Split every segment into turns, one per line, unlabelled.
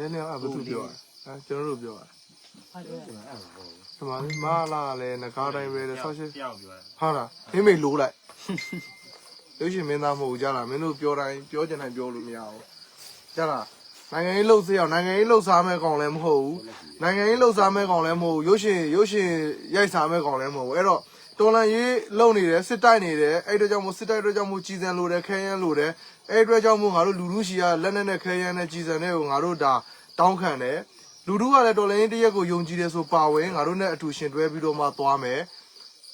နည်းနည်းအဘသူပြောတာအဲကျွန်တော်တို့ပြောတာ
ဟုတ်တယ်
ဒီမှာလေမလာလဲငကားတိုင်းပဲဆောက်ရှင်း
ပြောက်ပြောတာ
ဟာလားမိမိလိုးလိုက်ရုပ်ရှင်မင်းသားမဟုတ်ဘူးကြားလားမင်းတို့ပြောတိုင်းပြောချင်တိုင်းပြောလို့မရဘူးကြားလားနိုင်ငံရေးလှုပ်ရှားနိုင်ငံရေးလှုပ်ရှားမဲ့ကောင်လည်းမဟုတ်ဘူးနိုင်ငံရေးလှုပ်ရှားမဲ့ကောင်လည်းမဟုတ်ဘူးရုပ်ရှင်ရုပ်ရှင်ရိုက်စားမဲ့ကောင်လည်းမဟုတ်ဘူးအဲ့တော့ တော်လန်ရေးလုံနေတယ်စစ်တိုက်နေတယ်အဲ့အတွက်ကြောင့်မို့စစ်တိုက်အတွက်ကြောင့်မို့ကြီးစံလိုတယ်ခဲယမ်းလိုတယ်အဲ့အတွက်ကြောင့်မို့ငါတို့လူလူရှီကလက်နဲ့နဲ့ခဲယမ်းနဲ့ကြီးစံတဲ့ကိုငါတို့ဒါတောင်းခံတယ်လူလူကလည်းတော်လန်ရေးတရက်ကိုယုံကြည်တယ်ဆိုပါဝင်ငါတို့နဲ့အတူရှင်တွဲပြီးတော့မှသွားမယ်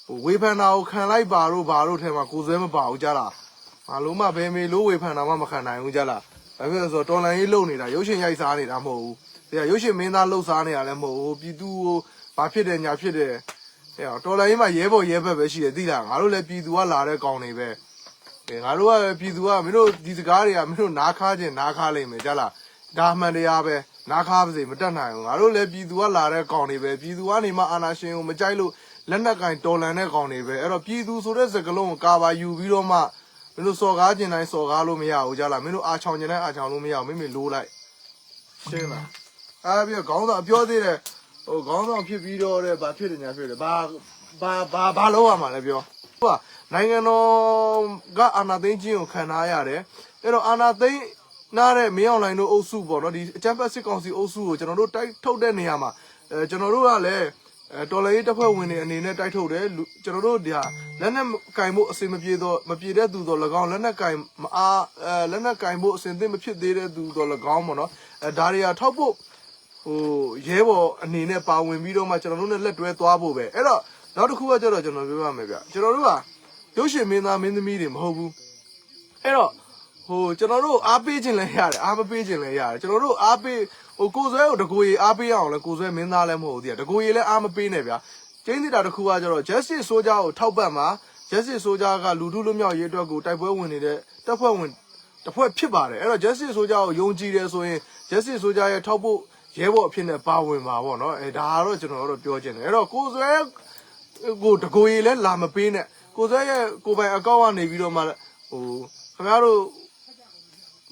ဟိုဝေဖန်တာကိုခံလိုက်ပါတော့ဘာလို့ထဲမှာကိုယ်ဆွဲမပါဘူးကြလားမလုံးမဘယ်မေလို့ဝေဖန်တာမှမခံနိုင်ဘူးကြလားဘာဖြစ်လို့လဲဆိုတော့တော်လန်ရေးလုံနေတာရုပ်ရှင်ရိုက်စားနေတာမဟုတ်ဘူးဒါရုပ်ရှင်မင်းသားလှုပ်စားနေတာလည်းမဟုတ်ဘူးပြည်သူကိုဘာဖြစ်တယ်ညာဖြစ်တယ် အဲတော်လန်ရေးမှာရဲဘော်ရဲဘက်ပဲရှိတယ်သိလားငါတို့လည်းပြည်သူကလာတဲ့ကောင်တွေပဲအဲငါတို့ကပြည်သူကမင်းတို့ဒီစကားတွေကမင်းတို့နားခါခြင်းနားခါလိမ့်မယ်ကြလားဒါမှန်တရားပဲနားခါပါစေမတက်နိုင်ဘူးငါတို့လည်းပြည်သူကလာတဲ့ကောင်တွေပဲပြည်သူကနေမှအာဏာရှင်ကိုမကြိုက်လို့လက်နက်ကင်တော်လန်တဲ့ကောင်တွေပဲအဲ့တော့ပြည်သူဆိုတဲ့စကလုံးကိုကာပါယူပြီးတော့မှမင်းတို့စော်ကားကျင်တိုင်းစော်ကားလို့မရဘူးကြလားမင်းတို့အာချောင်ကျင်တိုင်းအာချောင်လို့မရဘူးမိမိလိုးလိုက်ရှင်းလားအားပြီးတော့ခေါင်းဆောင်ပြောသေးတယ် ဟိုခေါင်းဆောင်ဖြစ်ပြီးတော့တဲ့ဘာဖြစ်တယ်ညာဖြစ်တယ်ဘာဘာဘာဘာလုံးရမှာလဲပြောဟုတ်ပါနိုင်ငံတော်ကအာဏာသိမ်းခြင်းကိုခံထားရတယ်အဲ့တော့အာဏာသိမ်းနားတဲ့မင်းအောင်လိုင်းတို့အုပ်စုပေါ့နော်ဒီအချမ်းဖက်စစ်ကောင်စီအုပ်စုကိုကျွန်တော်တို့တိုက်ထုတ်တဲ့နေရာမှာအဲကျွန်တော်တို့ကလည်းအဲတော်လိုင်းရေးတပ်ဖွဲ့ဝင်တွေအနေနဲ့တိုက်ထုတ်တယ်လူကျွန်တော်တို့ဒီဟာလက်နက်ကင်ဖို့အစင်မပြေတော့မပြေတဲ့သူတော့၎င်းလက်နက်ကင်မအားအဲလက်နက်ကင်ဖို့အစင်သင့်မဖြစ်သေးတဲ့သူတော့၎င်းပေါ့နော်အဲဒါတွေကထောက်ဖို့ ဟိုရဲဘော်အနေနဲ့ပါဝင်ပြီးတော့မှကျွန်တော်တို့နဲ့လက်တွဲသွားဖို့ပဲအဲ့တော့နောက်တစ်ခုကကျတော့ကျွန်တော်ပြောရမယ်ဗျကျွန်တော်တို့ကရုပ်ရှင်မင်းသားမင်းသမီးတွေမဟုတ်ဘူးအဲ့တော့ဟိုကျွန်တော်တို့အားပေးခြင်းလည်းရတယ်အားမပေးခြင်းလည်းရတယ်ကျွန်တော်တို့အားပေးဟိုကိုယ်ဆွဲကိုတကူရီအားပေးရအောင်လဲကိုယ်ဆွဲမင်းသားလည်းမဟုတ်ဘူးတည်းတကူရီလည်းအားမပေးနဲ့ဗျာကျင်းနေတာတစ်ခုကကျတော့ justice soldier ကိုထောက်ပံ့မှာ justice soldier ကလူထုလွတ်မြောက်ရေးအတွက်ကိုတိုက်ပွဲဝင်နေတဲ့တပ်ဖွဲ့ဝင်တစ်ဖွဲ့ဖြစ်ပါတယ်အဲ့တော့ justice soldier ကိုယုံကြည်တယ်ဆိုရင် justice soldier ရဲ့ထောက်ဖို့ ရဲဘော်အဖြစ်နဲ့ပါဝင်ပါပေါ့နော်အဲဒါကတော့ကျွန်တော်တို့ပြောချင်တယ်အဲ့တော့ကိုယ်ဆွဲကိုတကူရီလည်းလာမပေးနဲ့ကိုယ်ဆွဲရဲ့ကိုယ်ပိုင်အကောင့်ကနေပြီးတော့မှဟိုခင်ဗျားတို့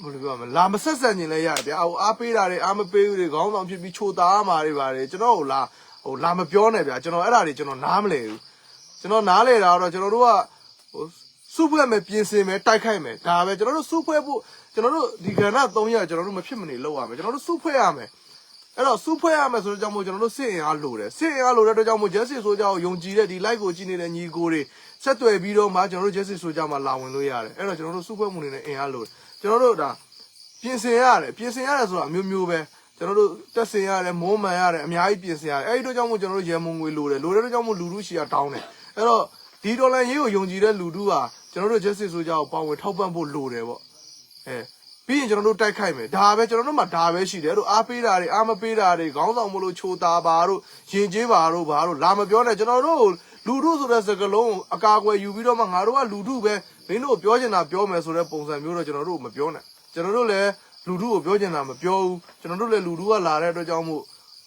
ဘယ်လိုပြောမလဲလာမဆက်ဆက်ညင်လဲရတယ်ဗျာဟိုအားပေးတာတွေအားမပေးဘူးတွေခေါင်းဆောင်ဖြစ်ပြီးချိုသားမှာတွေပါတယ်ကျွန်တော်ဟိုလာဟိုလာမပြောနဲ့ဗျာကျွန်တော်အဲ့ဒါတွေကျွန်တော်နားမလဲဘူးကျွန်တော်နားလဲတာကတော့ကျွန်တော်တို့ကဟိုစုဖွဲ့မယ်ပြင်ဆင်မယ်တိုက်ခိုက်မယ်ဒါပဲကျွန်တော်တို့စုဖွဲ့ဖို့ကျွန်တော်တို့ဒီကဏ္ဍ3ရက်ကျွန်တော်တို့မဖြစ်မနေလုပ်ရမယ်ကျွန်တော်တို့စုဖွဲ့ရမယ် အဲ့တော့စုဖွဲ့ရမယ်ဆိုတော့ကြောင့်မို့ကျွန်တော်တို့စစ်အင်အားလိုတယ်စစ်အင်အားလိုတဲ့အတွက်ကြောင့်မို့ justice ဆိုကြကိုယုံကြည်တဲ့ဒီ live ကိုကြည့်နေတဲ့ညီကိုတွေဆက်သွယ်ပြီးတော့မှကျွန်တော်တို့ justice ဆိုကြမှာလာဝင်လို့ရတယ်အဲ့တော့ကျွန်တော်တို့စုဖွဲ့မှုတွေနဲ့အင်အားလိုတယ်ကျွန်တော်တို့ဒါပြင်ဆင်ရတယ်ပြင်ဆင်ရတယ်ဆိုတာအမျိုးမျိုးပဲကျွန်တော်တို့တက်ဆင်ရတယ်မိုးမှန်ရတယ်အများကြီးပြင်ဆင်ရတယ်အဲ့ဒီတော့ကြောင့်မို့ကျွန်တော်တို့ရေမုံငွေလိုတယ်လိုတဲ့တော့ကြောင့်မို့လူလူရှီကတောင်းတယ်အဲ့တော့ဒီဒေါ်လာရေးကိုယုံကြည်တဲ့လူထုဟာကျွန်တော်တို့ justice ဆိုကြကိုပေါဝင်ထောက်ပံ့ဖို့လိုတယ်ပေါ့အဲ ပြီးရင်ကျွန်တော်တို့တိုက်ခိုက်မယ်ဒါပဲကျွန်တော်တို့မှာဒါပဲရှိတယ်အဲ့တို့အားပေးတာတွေအားမပေးတာတွေခေါင်းဆောင်မလို့ချိုတာပါတို့ရင်ကျေးပါတို့ဘာတို့လာမပြောနဲ့ကျွန်တော်တို့လူထုဆိုတဲ့စကားလုံးကိုအကာအကွယ်ယူပြီးတော့မှငါတို့ကလူထုပဲမင်းတို့ပြောချင်တာပြောမယ်ဆိုတဲ့ပုံစံမျိုးတော့ကျွန်တော်တို့မပြောနဲ့ကျွန်တော်တို့လည်းလူထုကိုပြောချင်တာမပြောဘူးကျွန်တော်တို့လည်းလူထုကလာတဲ့အတွက်ကြောင့်မို့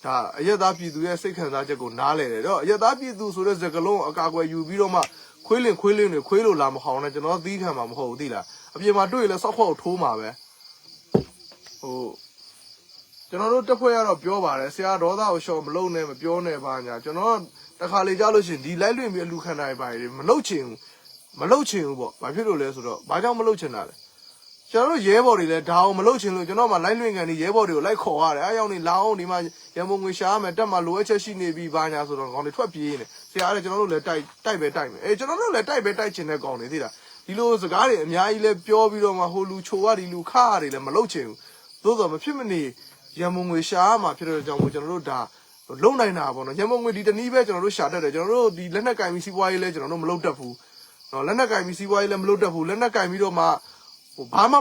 ဒါအရက်သားပြည်သူရဲ့စိတ်ခံစားချက်ကိုနားလဲတယ်တော့အရက်သားပြည်သူဆိုတဲ့စကားလုံးကိုအကာအကွယ်ယူပြီးတော့မှခွေးလင်ခွေးလင်တွေခွေးလိုလာမဟောင်းနဲ့ကျွန်တော်သီးခံမှာမဟုတ်ဘူးသိလားအပြင်မှာတွေ့ရင်လည်းစောက်ခွက်ကိုထိုးမှာပဲ ဟိုကျွန်တော်တို့တက်ဖွဲ့ရတော့ပြောပါတယ်ဆရာဒေါသကိုရှော့မလုံနဲ့မပြောနဲ့ပါညာကျွန်တော်တခါလေကြားလို့ရှိရင်ဒီလိုက်လွင့်ပြီးအလူခံနိုင်ပါလေမလုံချင်ဘူးမလုံချင်ဘူးပေါ့ဘာဖြစ်လို့လဲဆိုတော့ဘာကြောင့်မလုံချင်တာလဲကျွန်တော်တို့ရဲဘော်တွေလည်းဒါအောင်မလုပ်ချင်လို့ကျွန်တော်မှလိုက်လွင့်ကန်ဒီရဲဘော်တွေကိုလိုက်ခေါ်ရတယ်အဲရောက်နေလာအောင်ဒီမှာရမုံငွေရှာရမယ်တက်မှလိုအပ်ချက်ရှိနေပြီဘာညာဆိုတော့ကောင်တွေထွက်ပြေးနေဆရာလည်းကျွန်တော်တို့လည်းတိုက်တိုက်ပဲတိုက်မယ်အဲကျွန်တော်တို့လည်းတိုက်ပဲတိုက်ချင်တဲ့ကောင်တွေသိလားဒီလိုစကားတွေအများကြီးလဲပြောပြီးတော့မှဟိုလူချိုရဒီလူခါရတယ်လည်းမလုပ်ချင်ဘူး သို့တော်မဖြစ်မနေရမုံငွေရှာရမှာဖြစ်တဲ့ကြောင့်မို့ကျွန်တော်တို့ဒါလုံနိုင်တာပေါ့နော်ရမုံငွေဒီတနည်းပဲကျွန်တော်တို့ရှာတတ်တယ်ကျွန်တော်တို့ဒီလက်နက်ကင်ပြီးစီးပွားရေးလဲကျွန်တော်တို့မလုပ်တတ်ဘူးနော်လက်နက်ကင်ပြီးစီးပွားရေးလဲမလုပ်တတ်ဘူးလက်နက်ကင်ပြီးတော့မှဟိုဘာမှ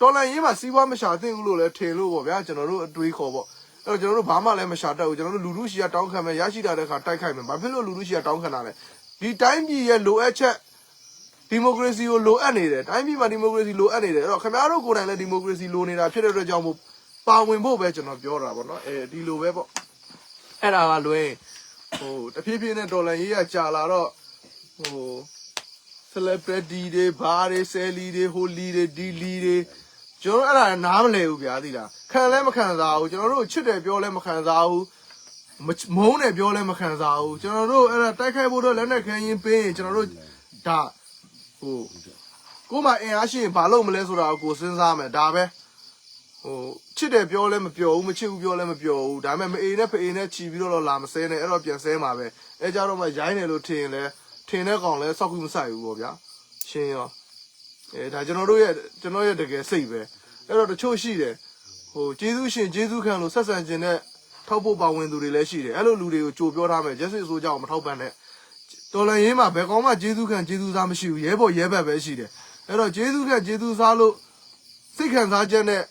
တော်လန်ရေးမှာစီးပွားမရှာသင့်ဘူးလို့လည်းထင်လို့ပေါ့ဗျာကျွန်တော်တို့အတွေးခေါ်ပေါ့အဲ့တော့ကျွန်တော်တို့ဘာမှလည်းမရှာတတ်ဘူးကျွန်တော်တို့လူလူရှိရတောင်းခံမယ်ရရှိတာတဲ့ခါတိုက်ခိုက်မယ်ဘာဖြစ်လို့လူလူရှိရတောင်းခံတာလဲဒီတိုင်းပြည်ရဲ့လိုအပ်ချက် ဒီမိုကရေစီကိုလိုအပ်နေတယ်တိုင်းပြည်မှာဒီမိုကရေစီလိုအပ်နေတယ်အဲ့တော့ခင်ဗျားတို့ကိုယ်တိုင်လည်းဒီမိုကရေစီလိုနေတာဖြစ်တဲ့အတွက်ကြောင့်မို့ပါဝင်ဖို့ပဲကျွန်တော်ပြောတာပေါ့နော်အဲဒီလိုပဲပေါ့အဲ့ဒါကလွယ်ဟိုတဖြည်းဖြည်းနဲ့ဒေါ်လာရေးရကြာလာတော့ဟို celebrity တွေဘာတွေဆယ်လီတွေဟိုလီတွေဒီလီတွေကျွန်တော်အဲ့ဒါနားမလဲဘူးဗျာသိလားခံလဲမခံစားဘူးကျွန်တော်တို့ချစ်တယ်ပြောလဲမခံစားဘူးမချမုန်းတယ်ပြောလဲမခံစားဘူးကျွန်တော်တို့အဲ့ဒါတိုက်ခိုက်ဖို့တော့လက်နဲ့ခံရင်ပေးရင်ကျွန်တော်တို့ဒါ ဟိုကိုယ်မှအင်အားရှိရင်ဘာလုပ်မလဲဆိုတာကိုကိုစဉ်းစားမယ်ဒါပဲဟိုချစ်တယ်ပြောလဲမပြောဘူးမချစ်ဘူးပြောလဲမပြောဘူးဒါပေမဲ့မအေးနဲ့ဖအေးနဲ့ချီပြီးတော့လာမစဲနဲ့အဲ့တော့ပြန်စဲမှာပဲအဲကြတော့မှရိုင်းတယ်လို့ထင်ရင်လဲထင်တဲ့ကောင်လဲစောက်ခုမဆိုင်ဘူးပေါ့ဗျာရှင်းရောအဲဒါကျွန်တော်တို့ရဲ့ကျွန်တော်ရဲ့တကယ်စိတ်ပဲအဲ့တော့တချို့ရှိတယ်ဟိုကျေးဇူးရှင်ကျေးဇူးခံလို့ဆက်ဆံခြင်းနဲ့ထောက်ဖို့ပါဝင်သူတွေလည်းရှိတယ်အဲ့လိုလူတွေကိုကြိုပြောထားမယ်ရက်စစ်ဆိုကြအောင်မထောက်ပံ့နဲ့ တော်လန်ရေးမှာဘယ်ကောင်မှကျေးဇူးခံကျေးဇူးစားမရှိဘူးရဲဘော်ရဲဘက်ပဲရှိတယ်အဲ့တော့ကျေးဇူးခံကျေးဇူးစားလို့စိတ်ခံစားချက်နဲ့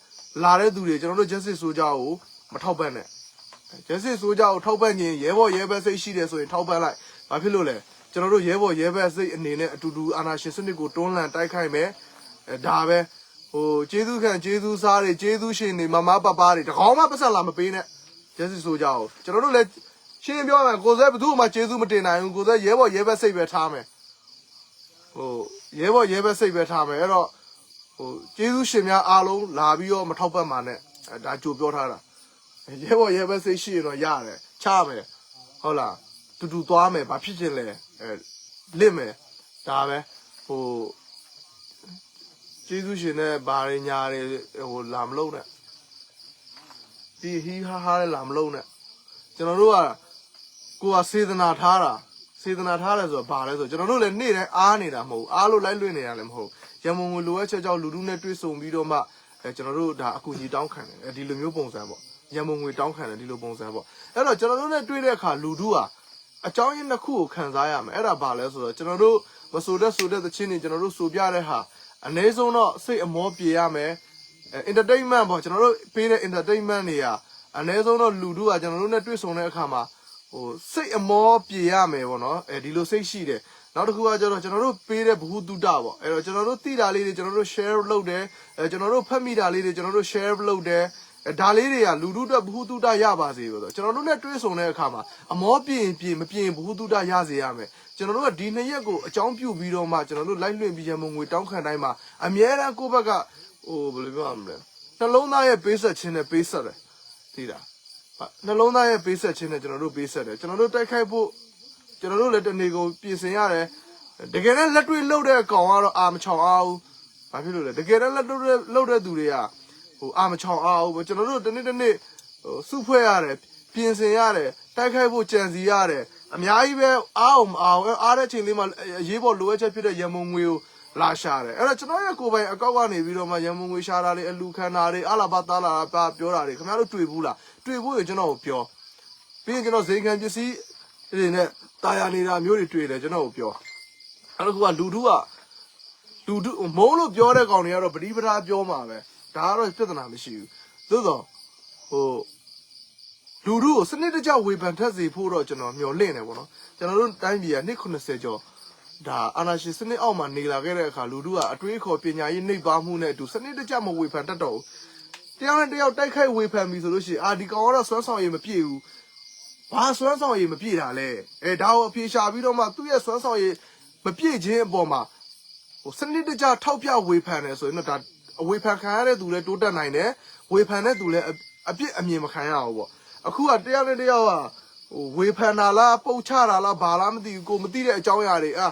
လာတဲ့သူတွေကျွန်တော်တို့ရက်စစ်ဆိုကြအောင်မထောက်ပံ့နဲ့ရက်စစ်ဆိုကြအောင်ထောက်ပံ့ခြင်းရဲဘော်ရဲဘက်စိတ်ရှိတယ်ဆိုရင်ထောက်ပံ့လိုက်ဘာဖြစ်လို့လဲကျွန်တော်တို့ရဲဘော်ရဲဘက်စိတ်အနေနဲ့အတူတူအာနာရှင်စနစ်ကိုတွန်းလှန်တိုက်ခိုက်မယ်အဲဒါပဲဟိုကျေးဇူးခံကျေးဇူးစားတွေကျေးဇူးရှင်တွေမမပပတွေတကောင်းမှပတ်ဆက်လာမပေးနဲ့ကျက်စီဆိုကြအောင်ကျွန်တော်တို့လည်း ရှင်းပြောရမယ်ကိုယ်စဲဘယ်သူမှကျေးဇူးမတင်နိုင်ဘူးကိုယ်စဲရဲဘော်ရဲဘက်စိတ်ပဲထားမယ်ဟိုရဲဘော်ရဲဘက်စိတ်ပဲထားမယ်အဲ့တော့ဟိုကျေးဇူးရှင်များအားလုံးလာပြီးတော့မထောက်ပတ်ပါနဲ့အဲဒါကြိုပြောထားတာရဲဘော်ရဲဘက်စိတ်ရှိရင်တော့ရတယ်ချမယ်ဟုတ်လားတူတူသွားမယ်ဘာဖြစ်ချင်လဲအဲလစ်မယ်ဒါပဲဟိုကျေးဇူးရှင်နဲ့ဘာတွေညာတွေဟိုလာမလုံးနဲ့ဒီဟီဟာဟာလည်းလာမလုံးနဲ့ကျွန်တော်တို့က ကိုကစေတနာထားတာစေတနာထားတယ်ဆိုတော့ဘာလဲဆိုတော့ကျွန်တော်တို့လည်းနေ့တိုင်းအားနေတာမဟုတ်ဘူးအားလို့လိုက်လွင့်နေတာလည်းမဟုတ်ရမုံငွေလိုအပ်ချက်ကြောင့်လူလူနဲ့တွေ့ဆုံပြီးတော့မှအဲကျွန်တော်တို့ဒါအကူကြီးတောင်းခံတယ်အဲဒီလိုမျိုးပုံစံပေါ့ရမုံငွေတောင်းခံတယ်ဒီလိုပုံစံပေါ့အဲ့တော့ကျွန်တော်တို့နဲ့တွေ့တဲ့အခါလူတို့ကအကြောင်းရင်းတစ်ခုကိုခံစားရမယ်အဲ့ဒါဘာလဲဆိုတော့ကျွန်တော်တို့မဆိုတဲ့ဆိုတဲ့သချင်းတွေကျွန်တော်တို့ဆိုပြတဲ့ဟာအနည်းဆုံးတော့စိတ်အမောပြေရမယ်အဲ entertainment ပေါ့ကျွန်တော်တို့ပေးတဲ့ entertainment တွေကအနည်းဆုံးတော့လူတို့ကကျွန်တော်တို့နဲ့တွေ့ဆုံတဲ့အခါမှာ ဟိုစိတ်အမောပြေရမယ်ပေါ့နော်အဲဒီလိုစိတ်ရှိတယ်နောက်တစ်ခုကကျတော့ကျွန်တော်တို့ပေးတဲ့ဘ ഹു တုတပေါ့အဲ့တော့ကျွန်တော်တို့သိတာလေးတွေကျွန်တော်တို့ share လုပ်တယ်အဲကျွန်တော်တို့ဖတ်မိတာလေးတွေကျွန်တော်တို့ share လုပ်တယ်အဲဒါလေးတွေကလူတို့အတွက်ဘ ഹു တုတရပါစေလို့ဆိုကျွန်တော်တို့နဲ့တွေ့ဆုံတဲ့အခါမှာအမောပြေရင်ပြေမပြေရင်ဘ ഹു တုတရစေရမယ်ကျွန်တော်တို့ကဒီနှစ်ရက်ကိုအကြောင်းပြုပြီးတော့မှကျွန်တော်တို့လိုက်လွှင့်ပြီးရမုံငွေတောင်းခံတိုင်းမှာအမြဲတမ်းကိုယ့်ဘက်ကဟိုဘယ်လိုပြောရမလဲနှလုံးသားရဲ့ပေးဆက်ခြင်းနဲ့ပေးဆက်တယ်သိလား နှလုံးသားရဲ့ပေးဆက်ခြင်းနဲ့ကျွန်တော်တို့ပေးဆက်တယ်ကျွန်တော်တို့တိုက်ခိုက်ဖို့ကျွန်တော်တို့လည်းတနေ့ကိုပြင်ဆင်ရတယ်တကယ်နဲ့လက်တွေ့လှုပ်တဲ့ကောင်ကတော့အာမချောင်အောင်ဘာဖြစ်လို့လဲတကယ်နဲ့လက်တွေ့လှုပ်တဲ့သူတွေကဟိုအာမချောင်အောင်ကျွန်တော်တို့တနေ့တနေ့ဟိုစုဖွဲ့ရတယ်ပြင်ဆင်ရတယ်တိုက်ခိုက်ဖို့ကြံစီရတယ်အများကြီးပဲအားအောင်အောင်အားတဲ့ချိန်လေးမှာအရေးပေါ်လိုအပ်ချက်ဖြစ်တဲ့ရမုံငွေကို လာရှာတယ်အဲ့တော့ကျွန်တော်ရဲ့ကိုယ်ပိုင်အကောက်ကနေပြီးတော့မှရမုံငွေရှာတာလေးအလူခန္ဓာလေးအလာဘသားလာပါပြောတာတွေခင်ဗျားတို့တွေ့ဘူးလားတွေ့ဖို့ရင်ကျွန်တော်ကိုပြောပြီးရင်ကျွန်တော်ဇိမ်ခံပစ္စည်းတွေနဲ့တာယာနေတာမျိုးတွေတွေ့တယ်ကျွန်တော်ကိုပြောအဲ့တော့ကလူထုကလူထုမုံလို့ပြောတဲ့ကောင်တွေကတော့ပရိပဒါပြောမှာပဲဒါကတော့ပြဿနာမရှိဘူးသို့တော့ဟိုလူထုကိုစနစ်တကျဝေဖန်ထက်စေဖို့တော့ကျွန်တော်မျှော်လင့်နေပေါ့နော်ကျွန်တော်တို့တိုင်းပြည်ကနှစ်80ကျော် ဒါအာနာရှင်စနစ်အောက်မှာနေလာခဲ့တဲ့အခါလူထုကအတွေးခေါ်ပညာရေးနှိပ်ပါမှုနဲ့အတူစနစ်တကျမဝေဖန်တတ်တော့ဘူးတယောက်နဲ့တယောက်တိုက်ခိုက်ဝေဖန်ပြီဆိုလို့ရှိရင်အာဒီကောင်ကတော့စွမ်းဆောင်ရည်မပြည့်ဘူးဘာစွမ်းဆောင်ရည်မပြည့်တာလဲအဲဒါကိုအပြေရှာပြီးတော့မှသူ့ရဲ့စွမ်းဆောင်ရည်မပြည့်ခြင်းအပေါ်မှာဟိုစနစ်တကျထောက်ပြဝေဖန်တယ်ဆိုရင်တော့ဒါအဝေဖန်ခံရတဲ့သူလည်းတိုးတက်နိုင်တယ်ဝေဖန်တဲ့သူလည်းအပြစ်အမြင်မခံရအောင်ပေါ့အခုကတယောက်နဲ့တယောက်ကဟိုဝေဖန်တာလားပုတ်ချတာလားဘာလားမသိဘူးကိုမသိတဲ့အကြောင်းအရာတွေအာ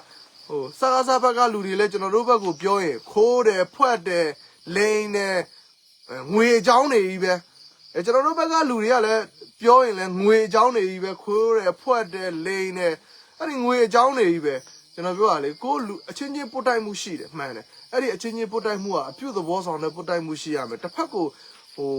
ဟိုစကားစားဘက်ကလူတွေလည်းကျွန်တော်တို့ဘက်ကိုပြောရင်ခိုးတယ်ဖွက်တယ်လိန်တယ်ငွေအကြောင်းတွေကြီးပဲအဲကျွန်တော်တို့ဘက်ကလူတွေကလည်းပြောရင်လည်းငွေအကြောင်းတွေကြီးပဲခိုးတယ်ဖွက်တယ်လိန်တယ်အဲ့ဒီငွေအကြောင်းတွေကြီးပဲကျွန်တော်ပြောရလေကိုလူအချင်းချင်းပုတ်တိုက်မှုရှိတယ်မှန်တယ်အဲ့ဒီအချင်းချင်းပုတ်တိုက်မှုကအပြုတ်သဘောဆောင်တဲ့ပုတ်တိုက်မှုရှိရမယ်တစ်ဖက်ကိုဟို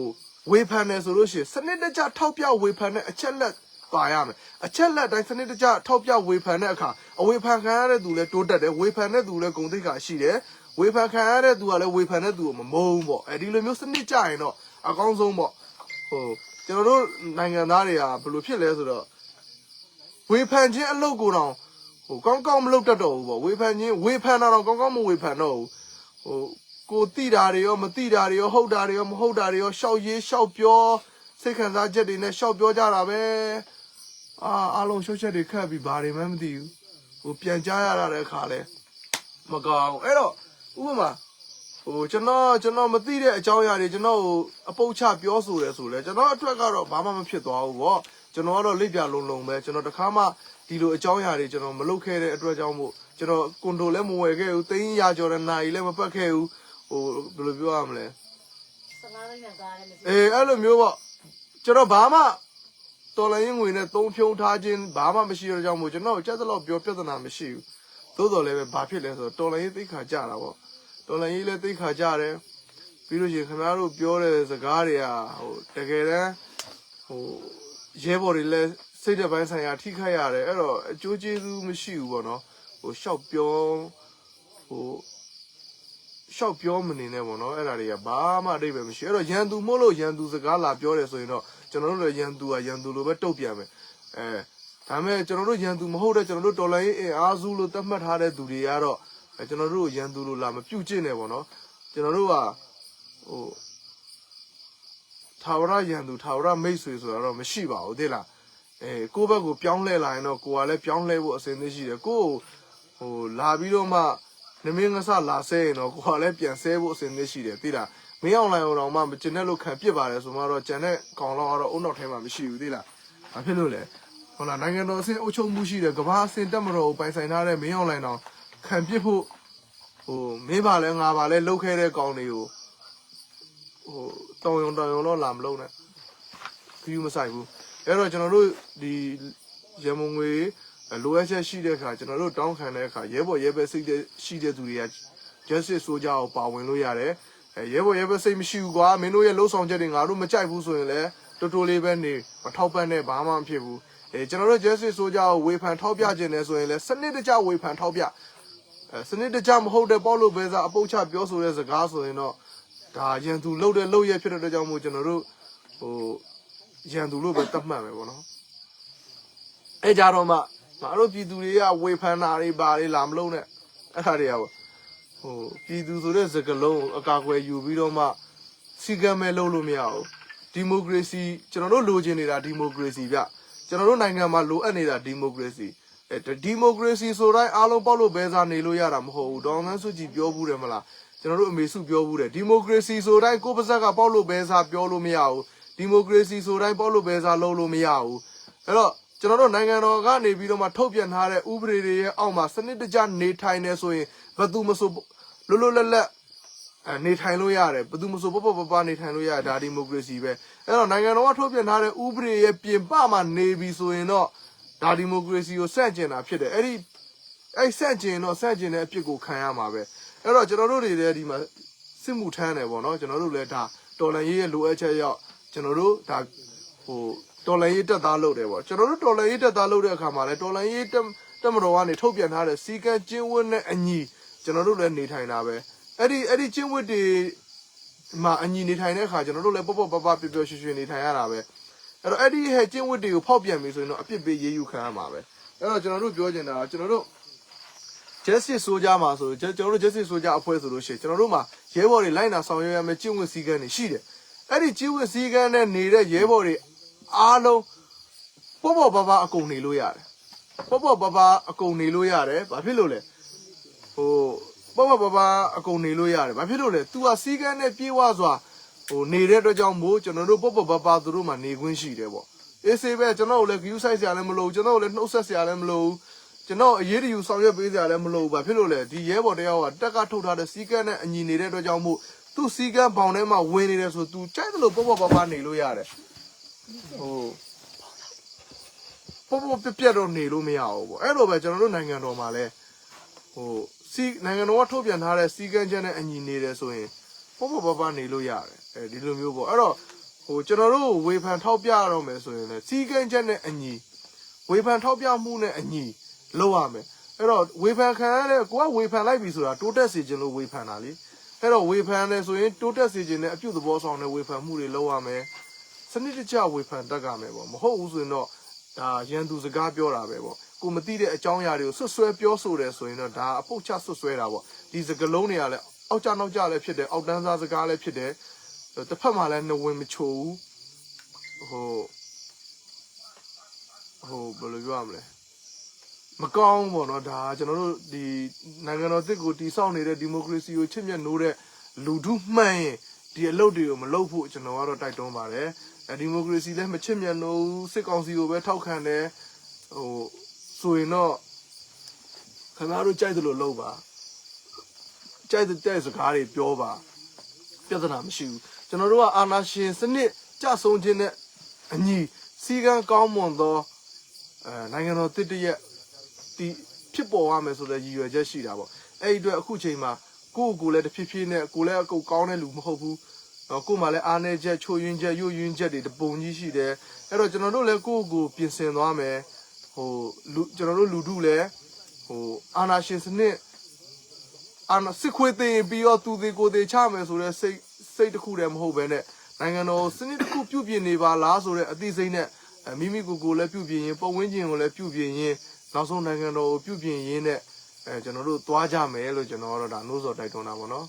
ဝေဖန်တယ်ဆိုလို့ရှိရင်စနစ်တကျထောက်ပြဝေဖန်တဲ့အချက်လက် ပါရမယ်အချက်လက်တိုင်းစနစ်တကျထောက်ပြဝေဖန်တဲ့အခါအဝေဖန်ခံရတဲ့သူလည်းတိုးတက်တယ်ဝေဖန်တဲ့သူလည်းဂုဏ်သိက္ခာရှိတယ်ဝေဖန်ခံရတဲ့သူကလည်းဝေဖန်တဲ့သူကိုမမုန်းပေါ့အဲဒီလိုမျိုးစနစ်ကြရင်တော့အကောင်းဆုံးပေါ့ဟိုကျွန်တော်တို့နိုင်ငံသားတွေကဘယ်လိုဖြစ်လဲဆိုတော့ဝေဖန်ခြင်းအလုပ်ကိုတော့ဟိုကောင်းကောင်းမလုပ်တတ်တော့ဘူးပေါ့ဝေဖန်ခြင်းဝေဖန်တာတော့ကောင်းကောင်းမဝေဖန်တော့ဘူးဟိုကိုတိတာတွေရောမတိတာတွေရောဟုတ်တာတွေရောမဟုတ်တာတွေရောရှောက်ရေးရှောက်ပြောစိတ်ခံစားချက်တွေနဲ့ရှောက်ပြောကြတာပဲ အာအားလုံးရှုပ်ချက်တွေခတ်ပြီးဘာတွေမှမသိဘူးဟိုပြန်ကြားရတာတဲ့အခါလဲမကောင်းအဲ့တော့ဥပမာဟဟိုကျွန်တော်ကျွန်တော်မသိတဲ့အကြောင်းအရာတွေကျွန်တော်ကိုအပုတ်ချပြောဆိုတယ်ဆိုလဲကျွန်တော်အတွက်ကတော့ဘာမှမဖြစ်သွားဘူးပေါ့ကျွန်တော်ကတော့လိပ်ပြလုံးလုံးပဲကျွန်တော်တခါမှဒီလိုအကြောင်းအရာတွေကျွန်တော်မလုပ်ခဲ့တဲ့အတွက်ကြောင့်မို့ကျွန်တော်ကွန်ဒိုလည်းမဝယ်ခဲ့ဘူးသိန်းရာကျော်တဲ့နိုင်လည်းမပတ်ခဲ့ဘူးဟိုဘယ်လိုပြောရမလဲ
စကားလေးနဲ့ကားလည်းမရှိ
အေးအဲ့လိုမျိုးပေါ့ကျွန်တော်ဘာမှ တော်လိုင်းရင်ငွေနဲ့သုံးဖြုံထားခြင်းဘာမှမရှိတော့ကြောင့်မို့ကျွန်တော်ကြက်တော့ပြောပြဿနာမရှိဘူးသို့တော်လည်းပဲဘာဖြစ်လဲဆိုတော့တော်လိုင်းရေးသိခါကြတာပေါ့တော်လိုင်းရေးလည်းသိခါကြတယ်ပြီးလို့ရှိရင်ခင်ဗျားတို့ပြောတဲ့စကားတွေကဟိုတကယ်တမ်းဟိုရဲဘော်တွေလည်းစိတ်တစ်ပိုင်းဆိုင်ရာထိခိုက်ရတယ်အဲ့တော့အကျိုးကျေးဇူးမရှိဘူးပေါ့နော်ဟိုရှောက်ပြောဟိုရှောက်ပြောမနေနဲ့ပေါ့နော်အဲ့ဒါတွေကဘာမှအတိတ်ပဲမရှိအဲ့တော့ရန်သူမို့လို့ရန်သူစကားလာပြောတယ်ဆိုရင်တော့ ကျွန်တော်တို့လည်းရန်သူကရန်သူလိုပဲတုတ်ပြန်မယ်အဲဒါမဲ့ကျွန်တော်တို့ရန်သူမဟုတ်တဲ့ကျွန်တော်တို့တော်လိုင်းရေးအင်အားစုလို့သတ်မှတ်ထားတဲ့သူတွေကတော့အဲကျွန်တော်တို့ရန်သူလိုလာမပြုတ်ကျင့်နေပေါ့နော်ကျွန်တော်တို့ကဟိုထာဝရရန်သူထာဝရမိတ်ဆွေဆိုတာတော့မရှိပါဘူးသိလားအဲကိုယ့်ဘက်ကိုပြောင်းလဲလာရင်တော့ကိုယ်ကလည်းပြောင်းလဲဖို့အစဉ်သင့်ရှိတယ်ကိုယ့်ကိုဟိုလာပြီးတော့မှနမင်းငဆလာဆဲရင်တော့ကိုကလည်းပြန်ဆဲဖို့အစဉ်သင့်ရှိတယ်သိလား မင်းအောင်လိုင်အောင်တော့မှမကျင်တဲ့လို့ခံပစ်ပါတယ်ဆိုမှတော့ကြံတဲ့ကောင်တော့ကတော့အုံနောက်ထဲမှာမရှိဘူးသိလားဘာဖြစ်လို့လဲဟုတ်လားနိုင်ငံတော်အဆင့်အုပ်ချုပ်မှုရှိတယ်ကမ္ဘာအဆင့်တက်မတော်ကိုပိုင်ဆိုင်ထားတဲ့မင်းအောင်လိုင်တော့ခံပစ်ဖို့ဟိုမင်းပါလဲငါပါလဲလှုပ်ခဲတဲ့ကောင်တွေကိုဟိုတောင်ယုံတောင်ယုံတော့လာမလုံးနဲ့ခရီးမဆိုင်ဘူးအဲ့တော့ကျွန်တော်တို့ဒီရမုံငွေလိုအပ်ချက်ရှိတဲ့အခါကျွန်တော်တို့တောင်းခံတဲ့အခါရဲဘော်ရဲဘက်စိတ်တဲ့ရှိတဲ့သူတွေက justice ဆိုကြအောင်ပါဝင်လို့ရတယ်အဲ ရဲဘော်ရဲဘက်စိတ်မရှိဘူးကွာမင်းတို့ရဲ့လှုပ်ဆောင်ချက်တွေငါတို့မကြိုက်ဘူးဆိုရင်လည်းတော်တော်လေးပဲနေမထောက်ပံ့နဲ့ဘာမှမဖြစ်ဘူးအဲကျွန်တော်တို့ justice ဆိုကြအောင်ဝေဖန်ထောက်ပြခြင်းနဲ့ဆိုရင်လည်းစနစ်တကျဝေဖန်ထောက်ပြအဲစနစ်တကျမဟုတ်တဲ့ပေါ့လို့ပဲစားအပုတ်ချပြောဆိုတဲ့စကားဆိုရင်တော့ဒါရန်သူလှုပ်တဲ့လှုပ်ရဖြစ်တဲ့အတွက်ကြောင့်မို့ကျွန်တော်တို့ဟိုရန်သူလို့ပဲသတ်မှတ်မယ်ပေါ့နော်အဲကြတော့မှငါတို့ပြည်သူတွေကဝေဖန်တာတွေဘာတွေလာမလုံးနဲ့အဲ့ဒါတွေက ဟိုပြည်သူဆိုတဲ့စကားလုံးကိုအကာအကွယ်ယူပြီးတော့မှစီကံမဲ့လုပ်လို့မရဘူးဒီမိုကရေစီကျွန်တော်တို့လိုချင်နေတာဒီမိုကရေစီဗျကျွန်တော်တို့နိုင်ငံမှာလိုအပ်နေတာဒီမိုကရေစီအဲဒီမိုကရေစီဆိုတိုင်းအားလုံးပေါက်လို့ဘဲစားနေလို့ရတာမဟုတ်ဘူးဒေါအောင်ဆန်းစုကြည်ပြောဘူးတယ်မလားကျွန်တော်တို့အမေစုပြောဘူးတယ်ဒီမိုကရေစီဆိုတိုင်းကိုယ့်ပါဇက်ကပေါက်လို့ဘဲစားပြောလို့မရဘူးဒီမိုကရေစီဆိုတိုင်းပေါက်လို့ဘဲစားလုပ်လို့မရဘူးအဲ့တော့ ကျွန်တော်တို့နိုင်ငံတော်ကနေပြီးတော့မှထုတ်ပြန်ထားတဲ့ဥပဒေတွေရဲ့အောက်မှာစနစ်တကျနေထိုင်နေဆိုရင်ဘယ်သူမဆိုလွတ်လွတ်လပ်လပ်အဲနေထိုင်လို့ရတယ်ဘယ်သူမဆိုပပပပနေထိုင်လို့ရတယ်ဒါဒီမိုကရေစီပဲအဲ့တော့နိုင်ငံတော်ကထုတ်ပြန်ထားတဲ့ဥပဒေရဲ့ပြင်ပမှာနေပြီဆိုရင်တော့ဒါဒီမိုကရေစီကိုဆန့်ကျင်တာဖြစ်တယ်အဲ့ဒီအဲ့ဆန့်ကျင်တော့ဆန့်ကျင်တဲ့အဖြစ်ကိုခံရမှာပဲအဲ့တော့ကျွန်တော်တို့တွေလည်းဒီမှာစစ်မှုထမ်းတယ်ပေါ့နော်ကျွန်တော်တို့လည်းဒါတော်လန်ရေးရဲ့လိုအပ်ချက်ရောက်ကျွန်တော်တို့ဒါဟို တော်လန်ရေးတက်သားလုပ်တယ်ပေါ့ကျွန်တော်တို့တော်လန်ရေးတက်သားလုပ်တဲ့အခါမှာလည်းတော်လန်ရေးတက်တက်မတော်ကနေထုတ်ပြန်ထားတဲ့စီကံကျင်းဝတ်နဲ့အညီကျွန်တော်တို့လည်းနေထိုင်တာပဲအဲ့ဒီအဲ့ဒီကျင်းဝတ်တွေမှာအညီနေထိုင်တဲ့အခါကျွန်တော်တို့လည်းပေါ့ပေါ့ပပပျော်ပျော်ရွှင်ရွှင်နေထိုင်ရတာပဲအဲ့တော့အဲ့ဒီဟဲ့ကျင်းဝတ်တွေကိုဖောက်ပြန်ပြီဆိုရင်တော့အပြစ်ပေးရေးယူခံရမှာပဲအဲ့တော့ကျွန်တော်တို့ပြောချင်တာကကျွန်တော်တို့ justice ဆိုကြမှာဆိုကျွန်တော်တို့ justice ဆိုကြအဖွဲ့ဆိုလို့ရှိရင်ကျွန်တော်တို့မှာရဲဘော်တွေလိုက်နာဆောင်ရွက်ရမယ့်ကျင့်ဝတ်စည်းကမ်းတွေရှိတယ်အဲ့ဒီကျင့်ဝတ်စည်းကမ်းနဲ့နေတဲ့ရဲဘော်တွေ အားလုံးပေါ့ပေါ့ပါပါအကုန်နေလို့ရတယ်ပေါ့ပေါ့ပါပါအကုန်နေလို့ရတယ်ဘာဖြစ်လို့လဲဟိုပေါ့ပေါ့ပါပါအကုန်နေလို့ရတယ်ဘာဖြစ်လို့လဲ तू ကစည်းကမ်းနဲ့ပြေးဝစွာဟိုနေတဲ့အတွက်ကြောင့်မို့ကျွန်တော်တို့ပေါ့ပေါ့ပါပါသူတို့မှနေခွင့်ရှိတယ်ပေါ့အေးစေးပဲကျွန်တော်တို့လည်း view site ဆရာလည်းမလုပ်ဘူးကျွန်တော်တို့လည်းနှုတ်ဆက်ဆရာလည်းမလုပ်ဘူးကျွန်တော်အရေးတယူဆောင်ရွက်ပေးစရာလည်းမလိုဘူးဗျဖြစ်လို့လေဒီရဲဘော်တယောက်ကတက်ကထုတ်ထားတဲ့စီကန်းနဲ့အညီနေတဲ့အတွက်ကြောင့်မို့သူ့စီကန်းဘောင်ထဲမှာဝင်နေတယ်ဆိုသူကြိုက်တယ်လို့ပေါ့ပေါ့ပါပါနေလို့ရတယ် ဟိုပေါ့ပေါ့ပြက်ပြက်တော့နေလို့မရဘူးပေါ့အဲ့လိုပဲကျွန်တော်တို့နိုင်ငံတော်မှာလည်းဟိုစီနိုင်ငံတော်ကထုတ်ပြန်ထားတဲ့စီကန်းချက်နဲ့အညီနေတယ်ဆိုရင်ပေါ့ပေါ့ပါပါနေလို့ရတယ်အဲဒီလိုမျိုးပေါ့အဲ့တော့ဟိုကျွန်တော်တို့ဝေဖန်ထောက်ပြရတော့မယ်ဆိုရင်လည်းစီကန်းချက်နဲ့အညီဝေဖန်ထောက်ပြမှုနဲ့အညီလောက်ရမယ်အဲ့တော့ဝေဖန်ခံရတဲ့ကိုကဝေဖန်လိုက်ပြီဆိုတာတိုးတက်စေခြင်းလို့ဝေဖန်တာလေအဲ့တော့ဝေဖန်တယ်ဆိုရင်တိုးတက်စေခြင်းနဲ့အပြုသဘောဆောင်တဲ့ဝေဖန်မှုတွေလုပ်ရမယ်စ နစ်တကျဝေဖန်တတ်ကြမယ်ပေါ့မဟုတ်ဘူးဆိုရင်တော့ဒါရန်သူစကားပြောတာပဲပေါ့ကိုမသိတဲ့အကြောင်းအရာတွေကိုဆွတ်ဆွဲပြောဆိုတယ်ဆိုရင်တော့ဒါအပုတ်ချဆွတ်ဆွဲတာပေါ့ဒီစကလုံးတွေကလည်းအောက်ကြနောက်ကြလည်းဖြစ်တယ်အောက်တန်းစားစကားလည်းဖြစ်တယ်တစ်ဖက်မှာလည်းနှဝင်မချိုဘူးဟိုဟိုဘယ်လိုပြောရမလဲမကောင်းဘူးပေါ့နော်ဒါကကျွန်တော်တို့ဒီနိုင်ငံတော်တစ်ကိုတည်ဆောက်နေတဲ့ဒီမိုကရေစီကိုချစ်မြတ်နိုးတဲ့လူထုမှန်ရင်ဒီအလုပ်တွေကိုမလုပ်ဖို့ကျွန်တော်ကတော့တိုက်တွန်းပါတယ်အဲ ဒီမိုကရေစီလည်းမချစ်မြတ်လို့စစ်ကောင်စီကိုပဲထောက်ခံတယ်ဟိုဆိုရင်တော့ခင်ဗျားတို့ကြိုက်တယ်လို့လုပ်ပါကြိုက်တဲ့တဲ့စကားတွေပြောပါပြဿနာမရှိဘူးကျွန်တော်တို့ကအာနာရှင်စနစ်ကြဆုံးခြင်းနဲ့အညီစီကံကောင်းမွန်သောအဲနိုင်ငံတော်တစ်တရက်ဒီဖြစ်ပေါ်ရမယ်ဆိုတဲ့ရည်ရွယ်ချက်ရှိတာပေါ့အဲ့ဒီအတွက်အခုချိန်မှာကိုယ့်ကိုယ်လည်းတစ်ဖြည်းဖြည်းနဲ့ကိုယ်လည်းအကုတ်ကောင်းတဲ့လူမဟုတ်ဘူး တော့ကိုယ်မှလည်းအားနေချက်ချိုးယွင်းချက်ရွယွင်းချက်တွေတပုံကြီးရှိတယ်အဲ့တော့ကျွန်တော်တို့လည်းကိုယ့်ကိုယ်ပြင်ဆင်သွားမယ်ဟိုလူကျွန်တော်တို့လူထုလည်းဟိုအာနာရှင်စနစ်အာနာစစ်ခွေးသိရင်ပြီးတော့သူသေးကိုယ်သေးချမယ်ဆိုတဲ့စိတ်စိတ်တစ်ခုတည်းမဟုတ်ဘဲနဲ့နိုင်ငံတော်စနစ်တစ်ခုပြုပြင်နေပါလားဆိုတဲ့အသိစိတ်နဲ့အဲမိမိကိုယ်ကိုယ်လည်းပြုပြင်ရင်ပုံဝန်းကျင်ကိုလည်းပြုပြင်ရင်နောက်ဆုံးနိုင်ငံတော်ကိုပြုပြင်ရင်းနဲ့အဲကျွန်တော်တို့သွားကြမယ်လို့ကျွန်တော်ကတော့ဒါနှိုးဆော်တိုက်တွန်းတာပေါ့နော်